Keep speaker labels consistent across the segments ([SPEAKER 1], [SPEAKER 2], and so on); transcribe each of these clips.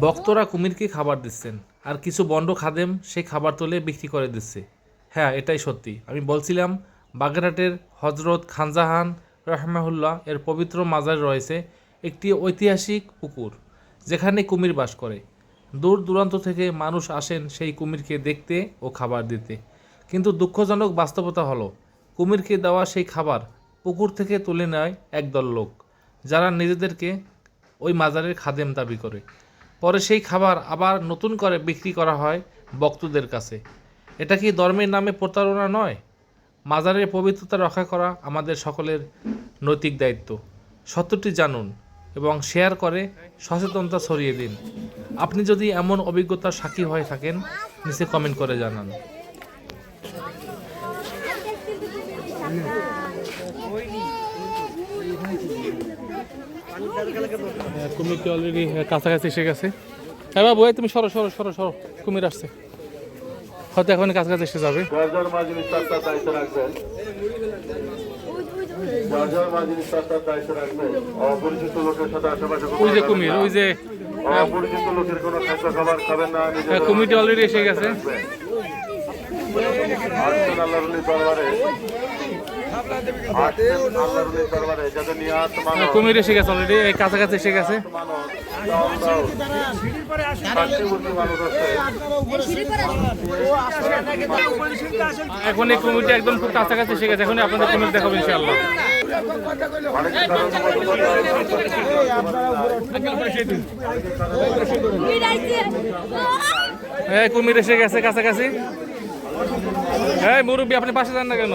[SPEAKER 1] বক্তরা কুমিরকে খাবার দিচ্ছেন। আর কিছু বন্ড খাদেম সেই খাবার তুলে বিক্রি করে দিচ্ছে। হ্যাঁ এটাই সত্যি। আমি বলছিলাম বাগেরহাটের হজরত খানজাহান রহমাহুল্লাহ এর পবিত্র মাজারে রয়েছে একটি ঐতিহাসিক পুকুর যেখানে কুমির বাস করে। দূর দূরান্ত থেকে মানুষ আসেন সেই কুমিরকে দেখতে ও খাবার দিতে। কিন্তু দুঃখজনক বাস্তবতা হলো কুমিরকে দেওয়া সেই খাবার পুকুর থেকে তুলে নেয় একদল লোক, যারা নিজেদেরকে ওই মাজারের খাদেম দাবি করে। পরে সেই খাবার আবার নতুন করে বিক্রি করা হয় বক্তদের কাছে। এটা কি ধর্মের নামে প্রতারণা নয়? মাজারের পবিত্রতা রক্ষা করা আমাদের সকলের নৈতিক দায়িত্ব। সত্যটি জানুন এবং শেয়ার করে সচেতনতা ছড়িয়ে দিন। আপনি যদি এমন অভিজ্ঞতার সাক্ষী হয়ে থাকেন নিচে কমেন্ট করে জানান। কুমিরটি অলরেডি কাছাকাছি এসে গেছে। হ্যাঁ বাবু তুমি সরো সরো সরো সরো। কুমির আসছে। হয়তো এখন কাছাকাছি এসে যাবে। ওই যে কুমির ওই যে
[SPEAKER 2] অপরিচিত লোকের কোনো খাদ্য খাবার খাবেন না
[SPEAKER 1] হ্যাঁ, কুমিরটি অলরেডি এসে গেছে।
[SPEAKER 2] দরবারে
[SPEAKER 1] কুমির এসে গেছে অলরেডি এই কাছাকাছি এসে গেছে। এখন এই কুমিরটি একদম খুব কাছাকাছি এসে গেছে, এখনই আপনাদের কুমির দেখাবো এই কুমির এসে গেছে কাছাকাছি। হ্যাঁ মুরব্বী, আপনি পাশে যান না কেন?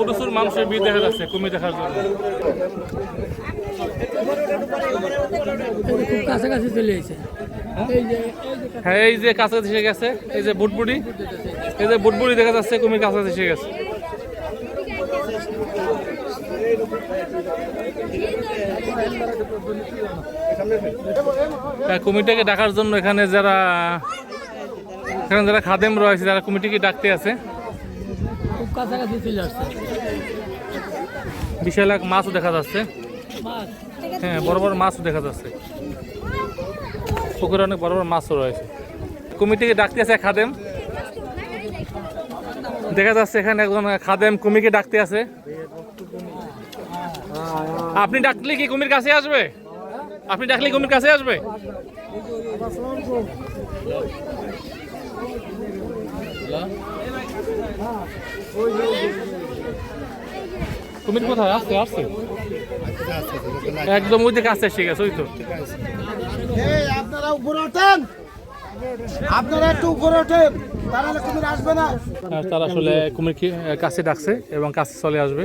[SPEAKER 1] প্রচুর মানুষের ভিড় দেখা যাচ্ছে কুমির দেখার জন্য
[SPEAKER 3] খুব কাছাকাছি
[SPEAKER 1] হ্যাঁ এই যে কাছাকাছি এসে গেছে এই যে বুটবুড়ি এই যে বুটবুড়ি দেখা যাচ্ছে কুমির কাছাকাছি এসে গেছে। হ্যাঁ, কুমিরটাকে ডাকার জন্য এখানে যারা এখানে যারা খাদেম রয়েছে যারা কুমিরটিকে ডাকতে আছে
[SPEAKER 3] খুব কাছাকাছি চলে আসছে।
[SPEAKER 1] বিশাল এক মাছও দেখা যাচ্ছে। হ্যাঁ বড় বড় মাছও দেখা যাচ্ছে। পুকুরে অনেক বড় বড় মাছও রয়েছে। কুমিরটিকে ডাকতে আছে খাদেম। দেখা যাচ্ছে এখানে একজন খাদেম কুমিরকে ডাকতে আছে। আপনি ডাকলে কি কুমির কাছে আসবে? আপনি ডাকলে কুমির কাছে আসবে? কুমির কোথায়? আসছে আসছে। একদম ওই দিকে আসছে এসে গেছে ওই তো।
[SPEAKER 4] আপনারা উপরে ওঠেন। আপনারা একটু উপরে ওঠেন আসবে না।
[SPEAKER 1] আর তারা আসলে কুমির কাছে ডাকছে এবং কাছে চলে আসবে।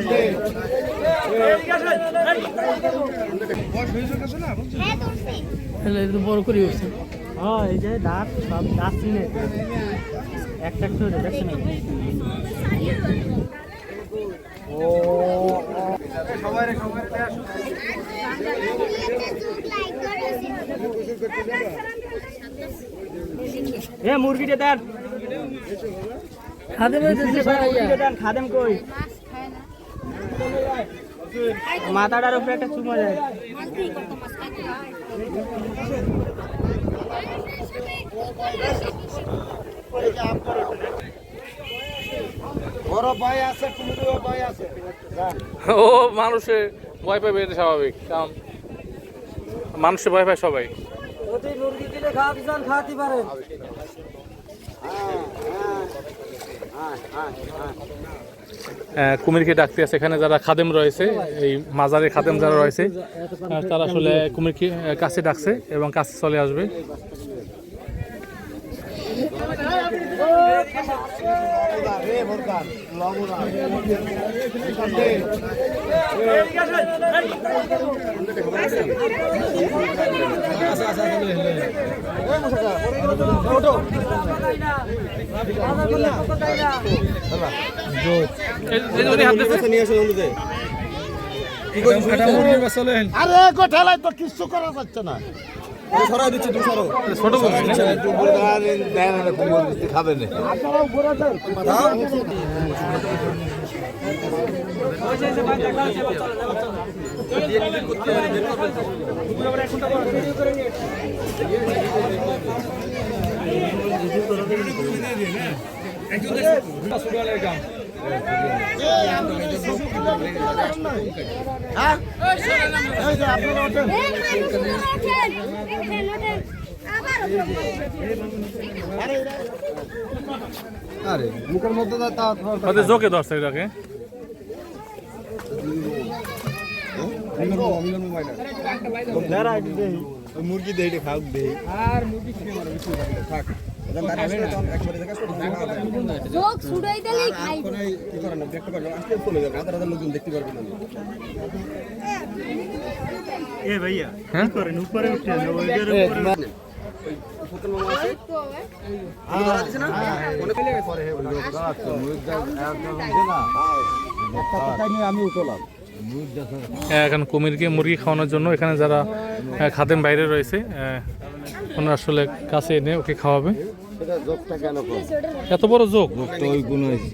[SPEAKER 3] একটু বড় করে উঠছে
[SPEAKER 5] হ্যাঁ এই যে দাঁত সব দাঁত চিনে। একটা একটু দেখছে না এ মুরগিটা দেন।
[SPEAKER 3] খাদে বেঁধেছে
[SPEAKER 5] মুরগিটা দেন খাদেম কই? মাথাটার উপরে একটা চুমা যায়
[SPEAKER 1] ও মানুষে ভয় পাবে এটা স্বাভাবিক। কারণ মানুষে ভয় পায় সবাই।
[SPEAKER 5] মুরগি খাওয়াতে খাওয়াতে পারেন।
[SPEAKER 1] কুমিরকে ডাকতে আছে। এখানে যারা খাদেম রয়েছে, এই মাজারে খাদেম যারা রয়েছে তারা আসলে কুমিরকে কাছে ডাকছে এবং কাছে চলে আসবে এই- এই যে উনি হাত দিচ্ছে।
[SPEAKER 4] আরে ঠেলায় তো কিচ্ছু করা যাচ্ছে না।
[SPEAKER 1] ছোট কুমির না?
[SPEAKER 4] আপনারা উপরে ওঠেন হ্যাঁ এই যে আপনারা ওঠেন আরে মুখের মধ্যে তা
[SPEAKER 1] জোকে ধরছে এটাকে।
[SPEAKER 4] মুরগি দেই খাও দেই।
[SPEAKER 6] যোগ ছুড়াই
[SPEAKER 1] হ্যাঁ? এখন কুমিরকে মুরগি খাওয়ানোর জন্য এখানে যারা খাদেম বাইরে রয়েছে ওনারা আসলে কাছে এনে ওকে খাওয়াবে। এত বড় যোগ?
[SPEAKER 4] তো ওই গুণ হয়েছে